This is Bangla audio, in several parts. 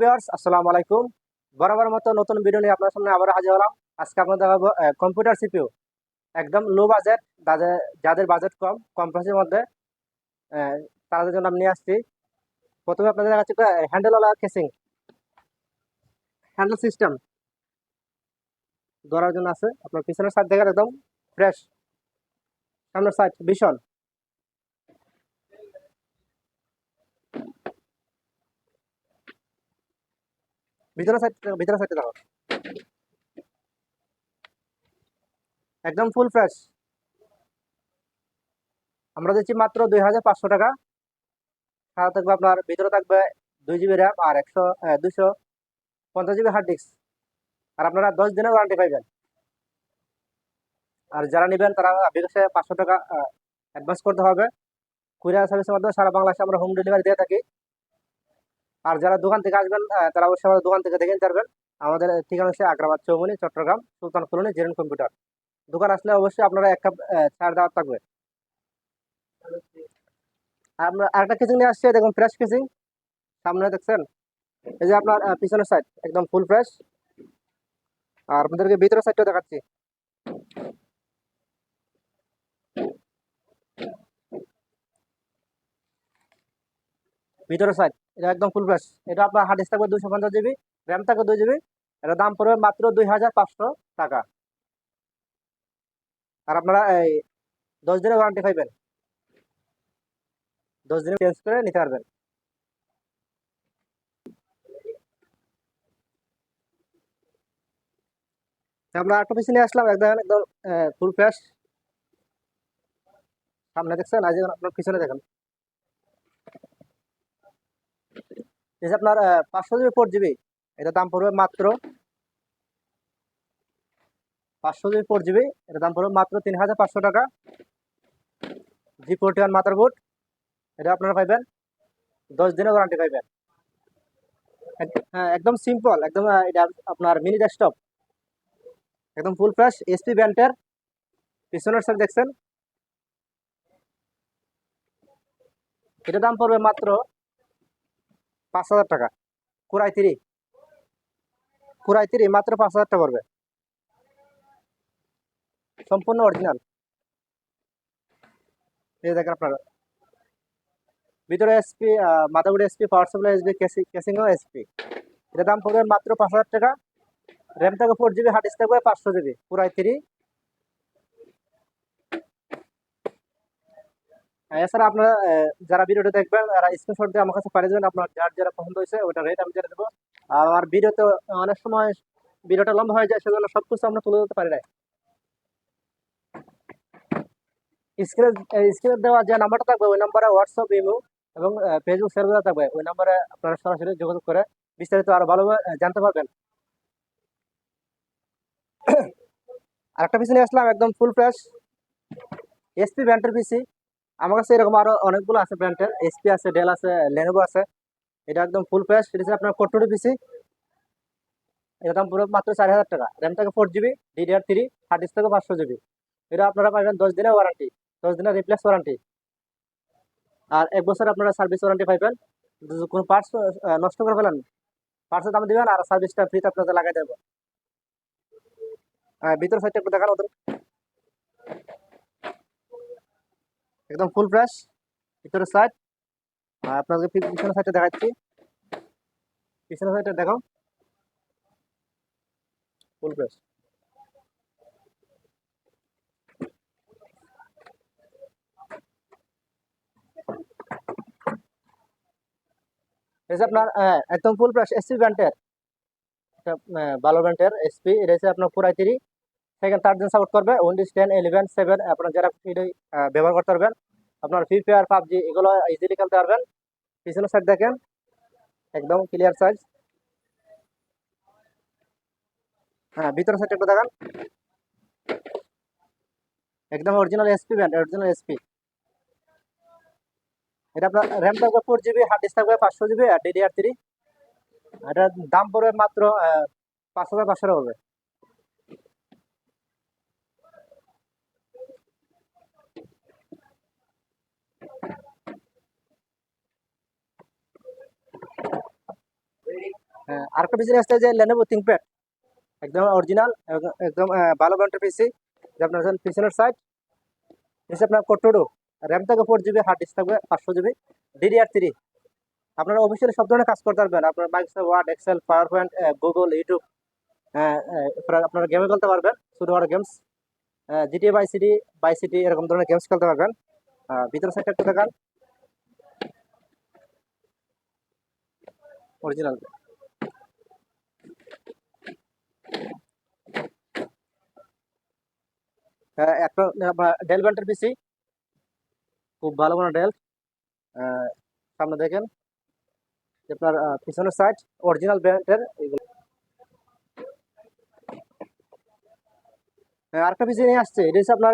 ভিউয়ার্স আসসালামু আলাইকুম বরাবর মতো নতুন ভিডিও নিয়ে আপনার সামনে আবার হাজির হলাম আজকে আপনাদের দেখাবো কম্পিউটার সিপিইউ একদম লো বাজেট যাদের যাদের বাজেট কম কম প্রাইসের মধ্যে তাদের জন্য আমি নিয়ে আসছি। প্রথমে আপনাদের দেখাচ্ছি হ্যান্ডেলওয়ালা কেসিং হ্যান্ডেল সিস্টেম ধরার জন্য আছে। আপনার পিছনের সাইড দেখেন একদম ফ্রেশ সামনের সাইড ভীষণ। ভিতরে ভিতরে দেখো একদম ফুল ফ্রেশ আমরা দিচ্ছি মাত্র দুই হাজার পাঁচশো টাকা। সাথে থাকবে আপনার, ভিতরে থাকবে দুই জিবি র্যাম আর একশো দুশো পঞ্চাশ জিবি হার্ড ডিস্ক আর আপনারা দশ দিনের ওয়ারেন্টি পাইবেন। আর যারা নেবেন তারা বিকাশে পাঁচশো টাকা অ্যাডভান্স করতে হবে। কুরিয়ার সার্ভিসের মাধ্যমে সারা বাংলাদেশে আমরা হোম ডেলিভারি দিয়ে থাকি। আর যারা দোকান থেকে আসবেন তারা অবশ্যই আমাদের দোকান থেকে দেখে নিতে পারবেন। আমাদের ঠিকানা হচ্ছে আগ্রাবাদ চৌমনি চট্টগ্রাম, সুলতান কলোনি, জেরেন কম্পিউটার। দোকান আসলে অবশ্যই আপনারা এক কাপ ছাড় দেওয়ার থাকবে। আমরা আরেকটা কিচিং নিয়ে আসছে, দেখুন ফ্রেশ কিচিং সামনে দেখছেন? এই যে আপনার পিছনের সাইড একদম ফুল ফ্রেশ আর আপনাদেরকে ভিতরের সাইডটা দেখাচ্ছি। ভিতরের সাইড এটা একদম ফুল ফ্রেশ এটা আপনার হার্ড ডিস্ক থাকবে দুশো পঞ্চাশ জিবি র্যাম থাকবে দুই জিবি এটা দাম পড়বে মাত্র দুই হাজার পাঁচশো টাকা। আর আপনারা এই দশ দিনের ওয়ারেন্টি পাইবেন। দশ দিনে চেঞ্জ করে নিতে পারবেন। আমরা আটটা পিছনে নিয়ে আসলাম, একদম একদম ফুল ফ্রেশ সামনে দেখছেন আজ আপনার পিছনে দেখেন। আপনার পাঁচশো জিবি ফোর জিবি, এটা দাম পড়বে মাত্র পাঁচশো জিবি ফোর জিবি, এটা দাম পড়বে মাত্র তিন হাজার পাঁচশো টাকা। জি ফোরটি ওয়ান মাদারবোর্ড এটা আপনারা পাইবেন, দশ দিনের ওয়ারেন্টি পাইবেন। হ্যাঁ একদম সিম্পল একদম এটা আপনার মিনি ডেস্কটপ একদম ফুল ফ্রেশ এসপি ব্যান্ডের, পিছনের সাইড দেখছেন। এটা দাম পড়বে মাত্র পাঁচ হাজার টাকা। কুড়াই তিরি। কুড়াই তিরি, মাত্র পাঁচ হাজার টাকা পড়বে। সম্পূর্ণ অরিজিনাল এই দেখেন আপনারা। ভিতরে HP motherboard HP power supply HP কেসিংও HP এটার দাম পড়বে মাত্র পাঁচ হাজার টাকা। র্যাম থাকবে ফোর জিবি হার্ড ডিস্ক থাকবে পাঁচশো জিবি পুরাই থ্রি এছাড়া আপনারা যারা ভিডিওটা দেখবেন, তারা স্ক্রিনশট দিয়ে আমার কাছে পাঠিয়ে দেবেন, আপনার যার যারা পছন্দ হয়েছে ওটা রেট আমি জেনে দেবো। আর ভিডিওতে অনেক সময় ভিডিওটা লম্বা হয়ে যায়, সেজন্য সব কিছু আমরা তুলে ধরতে পারি না স্ক্রিনে স্ক্রিনে দেওয়া যে নাম্বারটা থাকবে, ওই নাম্বারে হোয়াটসঅ্যাপ ইমো এবং ফেসবুক সার্ভিস থাকবে, ওই নাম্বারে আপনারা সরাসরি যোগাযোগ করে বিস্তারিত আরও ভালোভাবে জানতে পারবেন। আরেকটা পিছনে আসলাম, একদম ফুল ফ্রেশ এসপি ব্র্যান্ডের পিসি আমার কাছে এরকম আরও অনেকগুলো আছে ব্র্যান্ডের। এসপি আছে ডেল আছে লেনোভো আছে। এটা একদম ফুল ফ্রেশ এটা হচ্ছে আপনার কোটরি পিসি এটা দাম পুরো মাত্র চার হাজার টাকা। র্যাম থাকে four GB DDR three hard disk থাকে পাঁচশো জিবি এটা আপনারা পাবেন দশ দিনের ওয়ারেন্টি দশ দিনের রিপ্লেস ওয়ারেন্টি আর এক বছর আপনারা সার্ভিস ওয়ারেন্টি পাইবেন। কোনো পার্টস নষ্ট করে ফেলেন পার্টসের দাম দিবেন আর সার্ভিসটা ফ্রিতে আপনাদের লাগাই দেবো। ভিতর সাইডটা একটু দেখান ওদের। একদম ফুল ফ্রেশ ভিতরের সাইড আপনাদের পি- পিছনের সাইডটা দেখাচ্ছি। পিছনের সাইডটা দেখো ফুল ফ্রেশ যে আপনার আহ, একদম ফুল ফ্রেশ এসপি ব্র্যান্ডের একটা ভালো ব্র্যান্ডের এসপি এটা হচ্ছে আপনার পুরাই three second third gen support করবে উইন্ডোজ টেন ইলেভেন সেভেন আপনার যারা ব্যবহার করতে পারবেন, আপনার ফ্রি ফায়ার পাবজি, এগুলো ইজিলি খেলতে পারবেন। পিছনের সাইড দেখেন, একদম ক্লিয়ার সাইজ হ্যাঁ ভিতরের সাইড একটু দেখান। একদম original HP brand original HP এটা আপনার র্যাম থাকবে ফোর জিবি হার্ড ডিস্ক থাকবে পাঁচশো জিবি আর ডিডিআর থ্রি এটার দাম পড়বে মাত্র পাঁচ হাজার পাঁচশো হবে। হ্যাঁ, আরেকটা পিসি আসছে যে লেনোভো থিঙ্কপ্যাড একদম অরিজিনাল একদম ভালো ব্র্যান্ডের পিসি আপনার পিছনের সাইড এসে আপনার কোটোডো র্যাম থাকবে ফোর জিবি হার্ড ডিস্ক থাকবে পাঁচশো জিবি ডিডিআর থ্রি আপনারা অফিসিয়ালি সব ধরনের কাজ করতে পারবেন। আপনার Microsoft Word Excel PowerPoint Google YouTube আপনারা গেমে খেলতে পারবেন ছোটো বড় games GTA Vice City Vice City এরকম ধরনের গেমস খেলতে পারবেন। আহ, ভিতরের সাইডটা একটু দেখান। অরিজিনাল একটা ডেল ব্যান্ডের পিসি। খুব ভালো মানের ডেল। সামনে দেখেন। আপনার পিছনের সাইড অরিজিনাল হ্যাঁ, আরেকটা পিসি নিয়ে আসছে। এটা হচ্ছে আপনার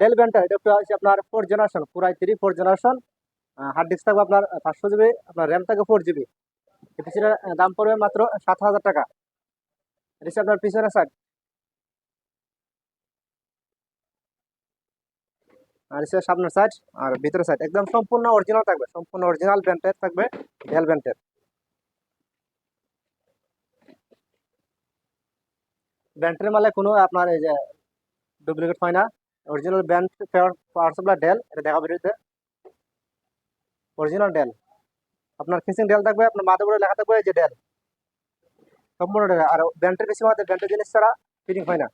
ডেল ব্যান্ডের এটা হচ্ছে আপনার ফোর জেনারেশন পুরাই three four generation hard disk থাকবে আপনার পাঁচশো জিবি আপনার র্যাম থাকবে ফোর জিবি এই দাম পড়বে মাত্র সাত হাজার টাকা। আপনার পিছনের সাইড। আর হচ্ছে সামনের সাইড আর ভিতরের সাইড। একদম সম্পূর্ণ অরিজিনাল থাকবে। সম্পূর্ণ অরিজিনাল ব্র্যান্ডের থাকবে ডেল ব্র্যান্ডের ব্র্যান্ডের মালে কোনো আপনার এই যে ডুপ্লিকেট হয় না। Original brand power supply Dell এটা দেখা বেরোতে অরিজিনাল ডেল আপনার ফিসিং ডেল থাকবে, আপনার মাদারবোর্ডে লেখা থাকবে যে ডেল সম্পূর্ণ ডেল আর ব্র্যান্ডের বেশি মাত্রা ব্র্যান্ডের জিনিস ছাড়া ফিটিং হয় না।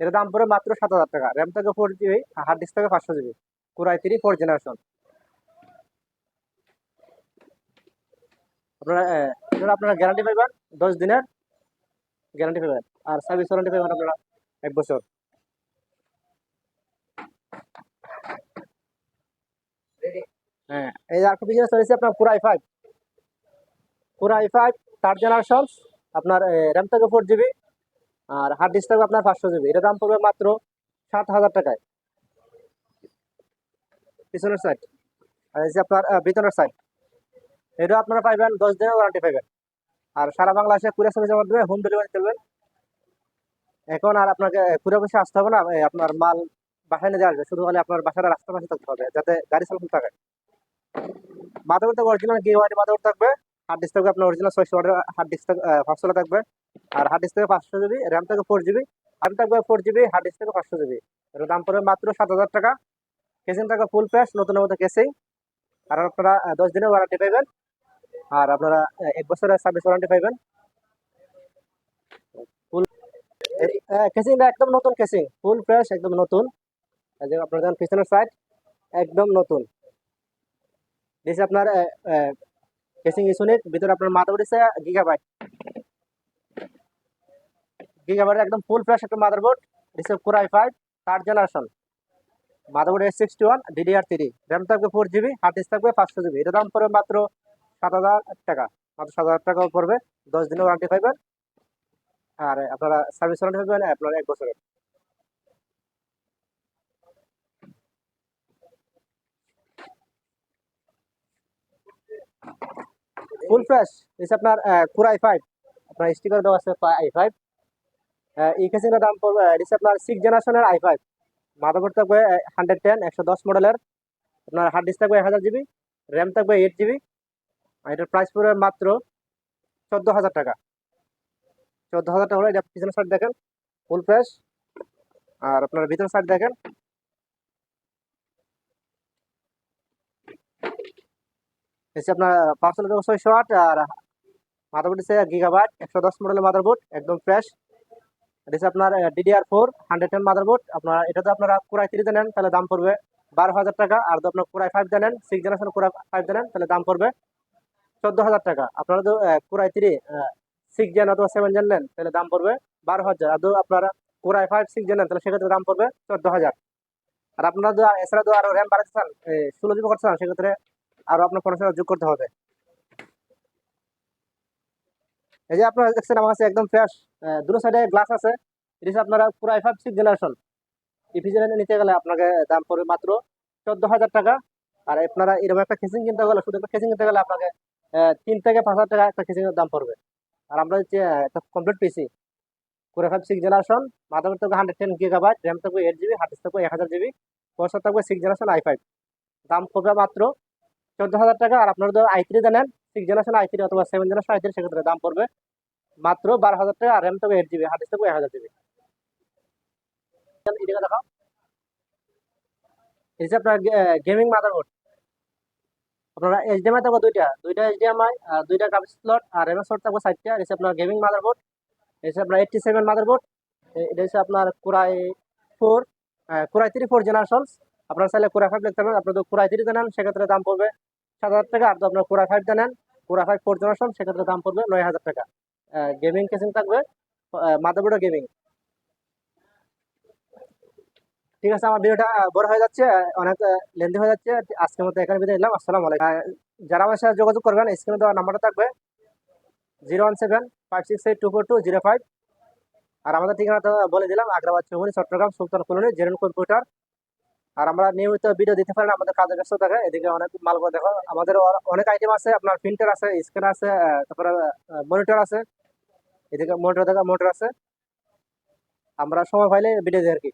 এর দাম পড়ে মাত্র সাত হাজার টাকা। র্যাম থেকে ফোর জিবি হার্ড ডিস্ক থেকে পাঁচশো জিবি পুরাই থ্রি ফোর জেনারেশন আপনারা আপনারা গ্যারান্টি পাইবেন দশ দিনের গ্যারান্টি পাবেন আর সার্ভিস ওয়ারেন্টি পাবেন আপনারা এক বছর। হ্যাঁ এই যে একটা বিজনেস রয়েছে আপনার পুরাই ফাইভ পুরাই ফাইভ থার্ড জেনারেশন আপনার র্যাম থেকে ফোর জিবি আর হার্ড ডিস্ক থাকবে আপনার পাঁচশো জিবি এটা দাম পড়বে মাত্র সাত হাজার টাকায়। পিছনের সাইড আর এই যে আপনার ভিতরের সাইড এটা আপনারা পাইবেন, দশ দিনের ওয়ারেন্টি পাইবেন। আর সারা বাংলাদেশে কুরিয়ার সার্ভিসের মাধ্যমে হোম ডেলিভারি করবেন এখন আর আপনাকে কুরিয়ার বসে আসতে হবে না আপনার মাল বাসায় নিয়ে আসবে। শুধু খালি আপনার বাসাটা রাস্তা পাশে থাকতে হবে, যাতে গাড়ি চালানো থাকে। মাদারবোর্ড থাকবে অরিজিনাল গিয়ে ওয়ারি মাদারবোর্ড থাকবে। হার্ড ডিস্ক থাকবে আপনার অরিজিনাল ছয়শো ওয়াটের হার্ড ডিস্ক পাঁচশো থাকবে। আর হার্ড ডিস্ক থেকে পাঁচশো জিবি র্যাম থেকে ফোর জিবি র্যাম থাকবে ফোর জিবি হার্ড ডিস্ক থেকে পাঁচশো জিবি এর দাম পড়বে মাত্র সাত হাজার টাকা। কেসিং থাকবে ফুল প্যাস নতুনের মতো কেসিং আর আপনারা দশ দিনের ওয়ারেন্টি পাইবেন। আর আপনারা এক বছরের সার্ভিস ওয়ারেন্টি পাইবেন। ফুল কেসিংটা একদম নতুন কেসিং ফুল ফ্রেশ একদম নতুন। আপনার দেখেন পিছনের সাইড একদম নতুন। দিছে আপনার কেসিং ইউনিট ভিতরে আপনার মাদারবোর্ড দিছে গিগাবাইট গিগাবাইট একদম ফুল ফ্রেশ একটা মাদারবোর্ড দিছে core i five third generation motherboard S sixty one DDR three RAM থাকবে ফোর জিবি হার্ড ডিস্ক থাকবে পাঁচশো জিবি এটা দাম পড়বে মাত্র সাত হাজার টাকা। মাত্র সাত হাজার টাকা পড়বে, দশ দিনের ওয়ারেন্টি পাইবেন। আর আপনারা সার্ভিস ওয়ারেন্টি পাইবেন আপনার এক বছরের। ফুল ফ্রেশ এসে আপনার কুরাই ফাইভ আপনার স্টিকার দেওয়া আছে আই ফাইভ এই কেসিংয়ের দাম পড়বে এসে আপনার সিক্স জেনারেশনের আই ফাইভ মাদারবোর্ড থাকবে হান্ড্রেড টেন একশো দশ মডেলের আপনার হার্ড ডিস্ক থাকবে এক হাজার জিবি র্যাম থাকবে এইট জিবি আর এটার প্রাইস পড়বে মাত্র চোদ্দ হাজার টাকা। চোদ্দ হাজার টাকা হলে এটা পিছনের সাইড দেখেন ফুল ফ্রেশ আর আপনার ভিতরের সাইড দেখেন। এসে আপনার পার্সেল দেবো ছয়শো আট আর মাদারবোর্ড হচ্ছে গিগাবাইট একশো দশ মডেলের মাদারবোর্ড একদম ফ্রেশ এটা আপনার DDR four hundred ten motherboard আপনার এটা তো আপনারা কুড়াই থ্রিতে নেন, তাহলে দাম পড়বে বারো হাজার টাকা। আর তো আপনার core i five then six generation core i five then তাহলে দাম পড়বে চোদ্দ হাজার টাকা। আপনারা তো core i three six gen অথবা সেভেন জেন নেন, তাহলে দাম পড়বে বারো হাজার। আর আপনারা কুড়াই ফাইভ সিক্স জেন নেন, তাহলে সেক্ষেত্রে দাম পড়বে চোদ্দ হাজার। আর আপনারা যদি, এছাড়া যদি আরও র্যাম বাড়াতে চান ষোলো জিবি করতে চান, সেক্ষেত্রে আরও আপনার পনেরো যোগ করতে হবে। এই যে আপনারা দেখছেন, আমার কাছে একদম ফ্রেশ দুটো সাইডে গ্লাস আছে। এটা আপনারা পুরো ফাইভ সিক্স জেনারেশন ইফিজেনে নিতে গেলে আপনাকে দাম পড়বে মাত্র চোদ্দ হাজার টাকা। আর আপনারা এরকম একটা কেসিং কিনতে গেলে, শুধু একটা কেসিং কিনতে গেলে আপনাকে তিন থেকে পাঁচ হাজার টাকা একটা কেসিং দাম পড়বে। আর আমরা হচ্ছে একটা কমপ্লিট পিসি পুরো ফাইভ সিক্স জেনারেশন মাদার থাকবে হান্ড্রেড টেন গিগাবাইট র্যাম থাকবে এইট জিবি হার্ড থাকবে এক হাজার জিবি প্রসেসর থাকবে সিক্স জেনারেশন আই ফাইভ দাম পড়বে মাত্র চোদ্দ হাজার টাকা, আর আপনার যদি i three then six generation i three অথবা সেভেন জেনারেশন আই থ্রি সেক্ষেত্রে দাম পড়বে মাত্র বারো হাজার টাকা, আর র্যাম থাকবে এইট জিবি হার্ড এক হাজার জিবি আপনার গেমিং মাদারবোর্ড আপনারা এইচডিএমআই থাকবে দুইটা দুইটা এইচডিএমআই দুইটা গ্রাফিক্স স্লট আর র্যামের স্লট থাকবে সাইডটা আপনার গেমিং মাদারবোর্ড এটা আপনার এইটটি সেভেন মাদারবোর্ড এটা হচ্ছে আপনার core i four core i three four generation আপনার চাইলে কুরাই ফাইভ লিখতে পারেন, আপনার যদি কুরাই থ্রি দেন সেক্ষেত্রে দাম পড়বে সাত হাজার টাকা, আর আপনার core i five then core i five four generation সেক্ষেত্রে দাম পড়বে নয় হাজার টাকা। গেমিং কেসিং থাকবে মাদারবোর্ডও গেমিং ঠিক আছে, আমার ভিডিওটা বড় হয়ে যাচ্ছে অনেক লেন্দি হয়ে যাচ্ছে। আজকের মতো এখানে বিদায় নিলাম, আসসালামু আলাইকুম। যারা আমার সাথে যোগাযোগ করবেন স্ক্রিনে দেওয়া নাম্বারটা থাকবে zero one seven five six eight two four two zero five আর আমাদের ঠিকানা বলে দিলাম, আগ্রাবাদ চৌমনি চট্টগ্রাম সুলতান কলোনি, জেরেন কম্পিউটার। আর আমরা নিয়মিত ভিডিও দিতে পারি আমাদের কাজে ব্যস্ত থাকে এদিকে অনেক মালগুলো দেখো, আমাদের অনেক আইটেম আছে, আপনার প্রিন্টার আছে স্ক্যান আছে তারপরে মনিটর আছে। এদিকে মনিটর দেখা মনিটর আছে। আমরা সময় পাইলে ভিডিও দিই আর কি।